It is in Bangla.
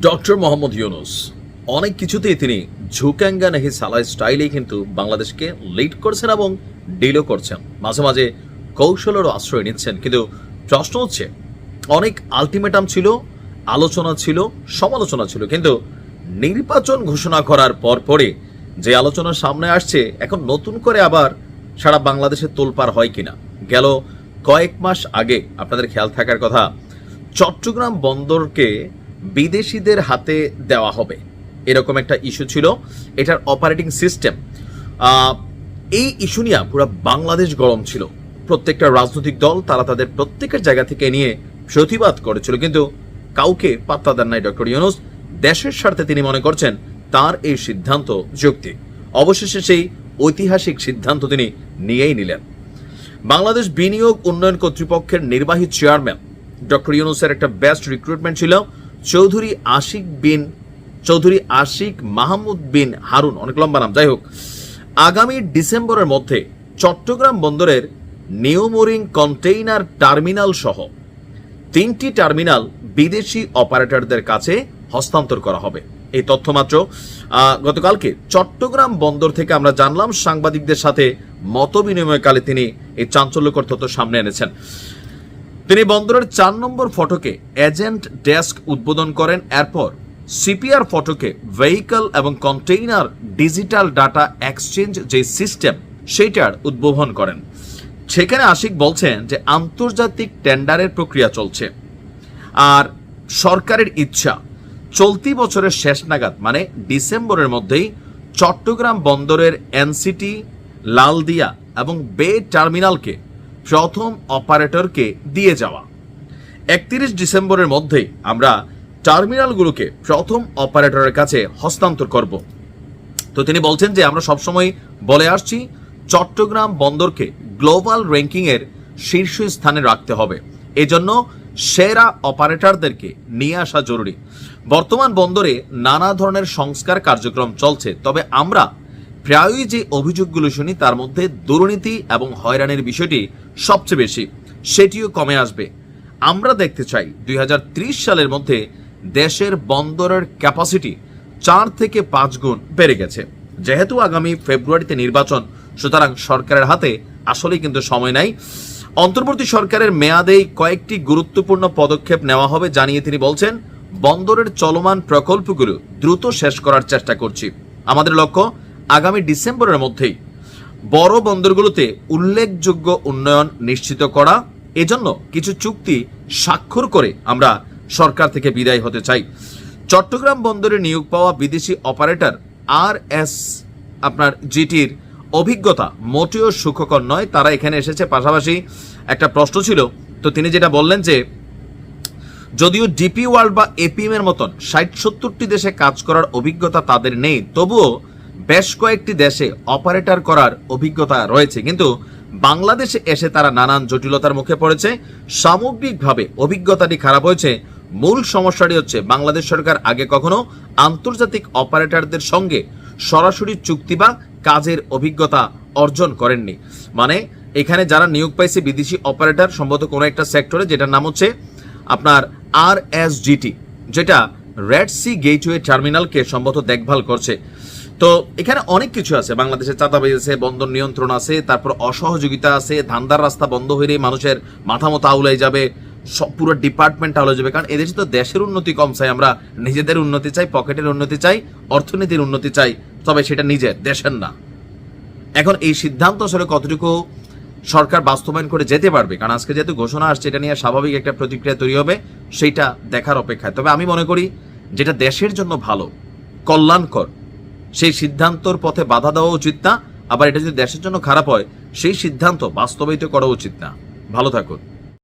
ডক্টর মোহাম্মদ ইউনুস, অনেক কিছুতেই তিনি ঝুকাঙ্গা নাহি সালাই স্টাইলেই কিন্তু বাংলাদেশকে লিড করছেন এবং ডিলও করছেন। মাঝে মাঝে কৌশলেরও আশ্রয় নিচ্ছেন। কিন্তু প্রশ্ন হচ্ছে, অনেক আলটিমেটাম ছিল, আলোচনা ছিল, সমালোচনা ছিল। কিন্তু নির্বাচন ঘোষণা করার পর পরে যে আলোচনা সামনে আসছে, এখন নতুন করে আবার সারা বাংলাদেশে তোলপার হয় কিনা? গেল কয়েক মাস আগে, আপনাদের খেয়াল থাকার কথা, চট্টগ্রাম বন্দরকে বিদেশিদের হাতে দেওয়া হবে। এরকম একটা ইস্যু ছিল। এটার অপারেটিং সিস্টেম এই ইস্যু নিয়ে পুরো বাংলাদেশ গরম ছিল। প্রত্যেকটা রাজনৈতিক দল, তারা তাদের প্রত্যেকের জায়গা থেকে নিয়ে প্রতিবাদ করেছিল। কিন্তু কাউকে পাত্তা দেন নাই ডক্টর ইউনুস। দেশের স্বার্থে তিনি মনে করছেন, তার এই সিদ্ধান্ত যুক্তি। অবশেষে সেই ঐতিহাসিক সিদ্ধান্ত তিনি নিয়েই নিলেন। বাংলাদেশ বিনিয়োগ উন্নয়ন কর্তৃপক্ষের নির্বাহী চেয়ারম্যান ডক্টর ইউনুসের একটা বেস্ট রিক্রুটমেন্ট ছিল। চৌধুরী আশিক বিন, চৌধুরী আশিক মাহমুদ বিন হারুন, অনেক লম্বা নাম, যাই হোক। আগামী ডিসেম্বরের মধ্যে চট্টগ্রাম বন্দরের নিউমোরিং কন্টেইনার টার্মিনাল সহ তিনটি টার্মিনাল বিদেশি অপারেটরদের কাছে হস্তান্তর করা হবে। এই তথ্য মাত্র। গতকালকে চট্টগ্রাম বন্দর থেকে আমরা জানলাম সাংবাদিকদের সাথে মত বিনিময়কালে তিনি এই চাঞ্চল্যকর তথ্য সামনে এনেছেন। তিনি বন্দরের চার নম্বর ফটকে এজেন্ট ডেস্ক উদ্বোধন করেন। এরপর সিপিআর ফটকে ভেহিকল এবং কন্টেইনার ডিজিটাল ডাটা এক্সচেঞ্জ যে সিস্টেম, সেইটার উদ্বোধন করেন। সেখানে আশিক বলছেন যে আন্তর্জাতিক টেন্ডারের প্রক্রিয়া চলছে। আর সরকারের ইচ্ছা, চলতি বছরের শেষ নাগাদ মানে ডিসেম্বরের মধ্যেই চট্টগ্রাম বন্দরের এনসিটি, লালদিয়া এবং বে টার্মিনালকে প্রথম অপারেটরকে দিয়ে যাওয়া। একত্রিশ ডিসেম্বরের মধ্যেই আমরা টার্মিনালগুলোকে প্রথম অপারেটরের কাছে হস্তান্তর করব। তো তিনি বলছেন যে আমরা সবসময় বলে আসছি, চট্টগ্রাম বন্দরকে গ্লোবাল র্যাঙ্কিংয়ের শীর্ষ স্থানে রাখতে হবে। এজন্য সেরা অপারেটরদেরকে নিয়ে আসা জরুরি। বর্তমান বন্দরে নানা ধরনের সংস্কার কার্যক্রম চলছে, তবে আমরা প্রায়ই যে অভিযোগগুলো শুনি, তার মধ্যে দুর্নীতি এবং হয়রানির বিষয়টি সবচেয়ে বেশি। সেটিও কমে আসবে। আমরা দেখতে চাই দুই সালের মধ্যে দেশের বন্দরের ক্যাপাসিটি চার থেকে পাঁচ গুণ বেড়ে গেছে। যেহেতু আগামী ফেব্রুয়ারিতে নির্বাচন, সুতরাং সরকারের হাতে আসলেই কিন্তু সময় নাই। অন্তর্বর্তী সরকারের মেয়াদেই কয়েকটি গুরুত্বপূর্ণ পদক্ষেপ নেওয়া হবে জানিয়ে তিনি বলছেন, বন্দরের চলমান প্রকল্পগুলো দ্রুত শেষ করার চেষ্টা করছি। আমাদের লক্ষ্য আগামী ডিসেম্বরের মধ্যেই বড় বন্দরগুলোতে উল্লেখযোগ্য উন্নয়ন নিশ্চিত করা, এজন্য কিছু চুক্তি স্বাক্ষর করে আমরা সরকার থেকে বিদায় হতে চাই। চট্টগ্রাম বন্দরে নিয়োগ পাওয়া বিদেশি অপারেটর আর এস আপনার জিটির অভিজ্ঞতা মোটেও সুখকর নয়। তারা এখানে এসেছে। পাশাপাশি একটা প্রশ্ন ছিল, তো তিনি যেটা বললেন যে, যদিও ডিপি ওয়ার্ল্ড বা এপিএম এর মতন ষাট সত্তরটি দেশে কাজ করার অভিজ্ঞতা তাদের নেই, তবুও বেশ কয়েকটি দেশে অপারেটর করার অভিজ্ঞতা রয়েছে, কিন্তু বাংলাদেশে এসে তারা নানান জটিলতার মুখে পড়েছে। সামগ্রিকভাবে অভিজ্ঞতাটি খারাপ হয়েছে। মূল সমস্যাটি হচ্ছে, বাংলাদেশ সরকার আগে কখনো আন্তর্জাতিক অপারেটরদের সঙ্গে সরাসরি চুক্তি বা কাজের অভিজ্ঞতা অর্জন করেননি। মানে এখানে যারা নিয়োগ পাইছে বিদেশি অপারেটর, সম্ভবত কোনো একটা সেক্টরে, যেটার নাম হচ্ছে আপনার আর এস যেটা রেড সি গেটওয়ে টার্মিনালকে সম্ভবত দেখভাল করছে। তো এখানে অনেক কিছু আছে। বাংলাদেশে চাঁদাবাজি আছে, বন্দর নিয়ন্ত্রণ আছে, তারপর অসহযোগিতা আছে, ধান্দার রাস্তা বন্ধ হইলে মানুষের মাথা মতো আউলাই যাবে, সব পুরো ডিপার্টমেন্ট আউলে যাবে। কারণ এদেশে তো দেশের উন্নতি কম চাই, আমরা নিজেদের উন্নতি চাই, পকেটের উন্নতি চাই, অর্থনীতির উন্নতি চাই, তবে সেটা নিজের, দেশের না। এখন এই সিদ্ধান্ত আসলে কতটুকু সরকার বাস্তবায়ন করে যেতে পারবে? কারণ আজকে যেহেতু ঘোষণা আসছে, এটা নিয়ে স্বাভাবিক একটা প্রতিক্রিয়া তৈরি হবে সেইটা দেখার অপেক্ষায়। তবে আমি মনে করি, যেটা দেশের জন্য ভালো, কল্যাণকর সেই সিদ্ধান্তর পথে বাধা দেওয়া উচিত না। আবার এটা যদি দেশের জন্য খারাপ হয়, সেই সিদ্ধান্ত বাস্তবায়িত করা উচিত না। ভালো থাকুন।